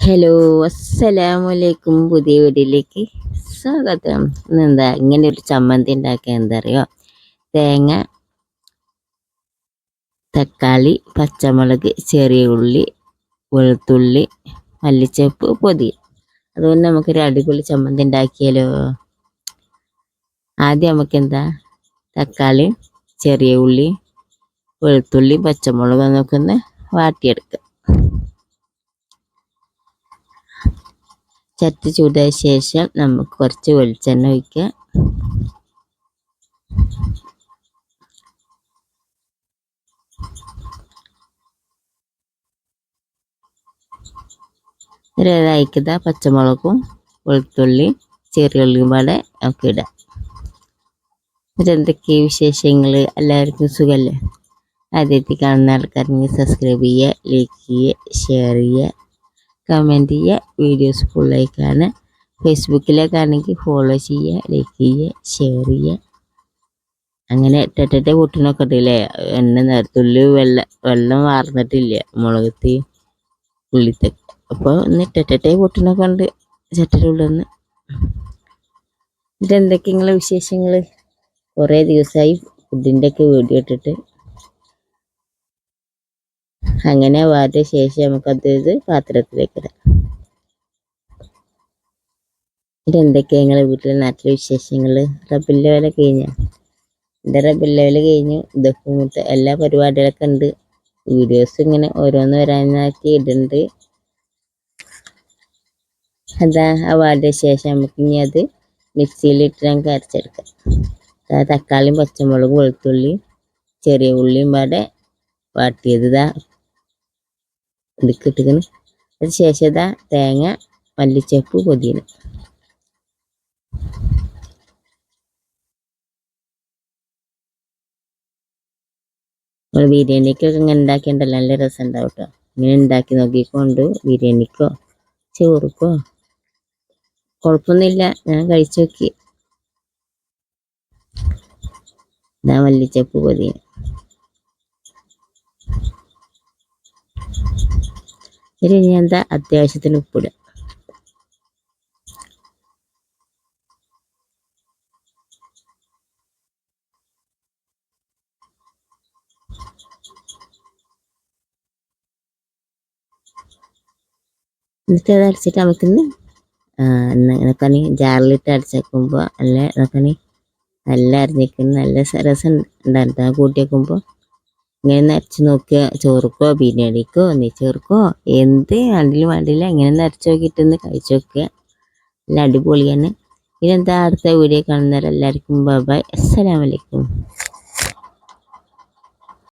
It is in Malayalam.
ഹലോ അസ്സലാമലൈക്കും പുതിയ വീട്ടിലേക്ക് സ്വാഗതം. എന്താ ഇങ്ങനെ ഒരു ചമ്മന്തി ഉണ്ടാക്കുക എന്താ അറിയോ? തേങ്ങ തക്കാളി പച്ചമുളക് ചെറിയ ഉള്ളി വെളുത്തുള്ളി മല്ലിച്ചപ്പ് പൊതി അതുകൊണ്ട് നമുക്കൊരു അടിപൊളി ചമ്മന്തി ഉണ്ടാക്കിയാലോ? ആദ്യം നമുക്ക് എന്താ തക്കാളി ചെറിയ ഉള്ളി വെളുത്തുള്ളി പച്ചമുളക് നമുക്കൊന്ന് വാട്ടിയെടുക്കാം. ചട്ടി ചൂടായ ശേഷം നമുക്ക് കുറച്ച് വെളിച്ചെണ്ണ ഒഴിക്കാം. ഒരേതായിക്കത പച്ചമുളകും വെളുത്തുള്ളി ചെറിയ ഉള്ളിയും പാടെ ഒക്കെ ഇടാം. ഇതെന്തൊക്കെ വിശേഷങ്ങൾ? എല്ലാവർക്കും സുഖമല്ലേ ആദ്യത്തെ കാണുന്ന ആൾക്കാരെങ്കിൽ സബ്സ്ക്രൈബ് ചെയ്യുക ലൈക്ക് ചെയ്യുക ഷെയർ ചെയ്യുക. കമന്റ് ചെയ്യുക. വീഡിയോസ് ഫുള്ളായി കാണുക ഫേസ്ബുക്കിലേക്കാണെങ്കിൽ ഫോളോ ചെയ്യുക ലൈക്ക് ചെയ്യുക ഷെയർ ചെയ്യുക. അങ്ങനെ ഇട്ടിട്ടെ കൂട്ടിനൊക്കെ ഉണ്ടല്ലേ എണ്ണ നേരത്തുള്ളിൽ വെള്ളം വെള്ളം വാർന്നിട്ടില്ല മുളകത്തി ഉള്ളിത്തെ. അപ്പോൾ ഒന്ന് ഇട്ടിട്ടെ കൂട്ടിനൊക്കെ ഉണ്ട് നിന്ന് ഇതെന്തൊക്കെ നിങ്ങളെ വിശേഷങ്ങൾ കുറേ ദിവസമായി ഫുഡിന്റെയൊക്കെ വീഡിയോ ഇട്ടിട്ട്. അങ്ങനെ വാട്ടിയ ശേഷം നമുക്കത് ഇത് പാത്രത്തിലേക്ക് ഇടാം. ഇതെന്തൊക്കെയാ നിങ്ങളെ വീട്ടിലെ നാട്ടിലെ വിശേഷങ്ങൾ? റബ്ബിന്റെ വില കഴിഞ്ഞ? എന്റെ റബ്ബിന്റെ വില കഴിഞ്ഞു. ദഫുമുട്ട് എല്ലാ പരിപാടികളൊക്കെ ഉണ്ട്. വീഡിയോസ് ഇങ്ങനെ ഓരോന്ന് വരാനാക്കി ഇടുന്നുണ്ട്. അതാ ആ വാടിയ ശേഷം നമുക്ക് ഇനി അത് മിക്സിയിലിട്ട് നമുക്ക് അരച്ചെടുക്കാം. തക്കാളിയും പച്ചമുളകും വെളുത്തുള്ളിയും ചെറിയ ഉള്ളിയും പാടെ വാട്ടിയത്. ഇതാ ഇതിക്കിട്ടിക്കണ് അതിന് ശേഷം ഇതാ തേങ്ങ മല്ലിച്ചപ്പ് പൊതിന. നമ്മൾ ബിരിയാണിക്കൊക്കെ ഇങ്ങനെ ഉണ്ടാക്കിയിട്ടുണ്ടല്ലോ നല്ല രസം ഉണ്ടാവും കേട്ടോ ഇങ്ങനെ ഉണ്ടാക്കി നോക്കിക്കൊണ്ട് ബിരിയാണിക്കോ ചോറുക്കോ. കുഴപ്പമൊന്നുമില്ല. ഞാൻ കഴിച്ചു നോക്കി. ഇതാ മല്ലിച്ചപ്പ് പൊതിന. ഇനി ഇനി എന്താ അത്യാവശ്യത്തിന് ഉപ്പിടുക. എന്നിട്ട് അത് അടിച്ചിട്ട് നമുക്കിന്ന് നമുക്കണി ജാറിലിട്ട് അടിച്ചേക്കുമ്പോൾ നല്ല നമുക്കണി നല്ല അരിഞ്ഞേക്കുന്ന നല്ല രസം ഉണ്ടായിരുന്നു കൂട്ടി വെക്കുമ്പോൾ ഇങ്ങനെ നരച്ച് നോക്കുക. ചോറുക്കോ ബിരിയാണിക്കോ നെയ്ച്ചോറുക്കോ എന്ത് വേണ്ടിലും വേണ്ടില്ല. ഇങ്ങനെ നരച്ച് നോക്കിയിട്ടൊന്ന് കഴിച്ചു നോക്കുക. നല്ല അടിപൊളിയാണ്. ഇതെന്താ അടുത്ത വീഡിയോ കാണുന്നവരെല്ലാവർക്കും ബൈ അസ്സലാമലൈക്കും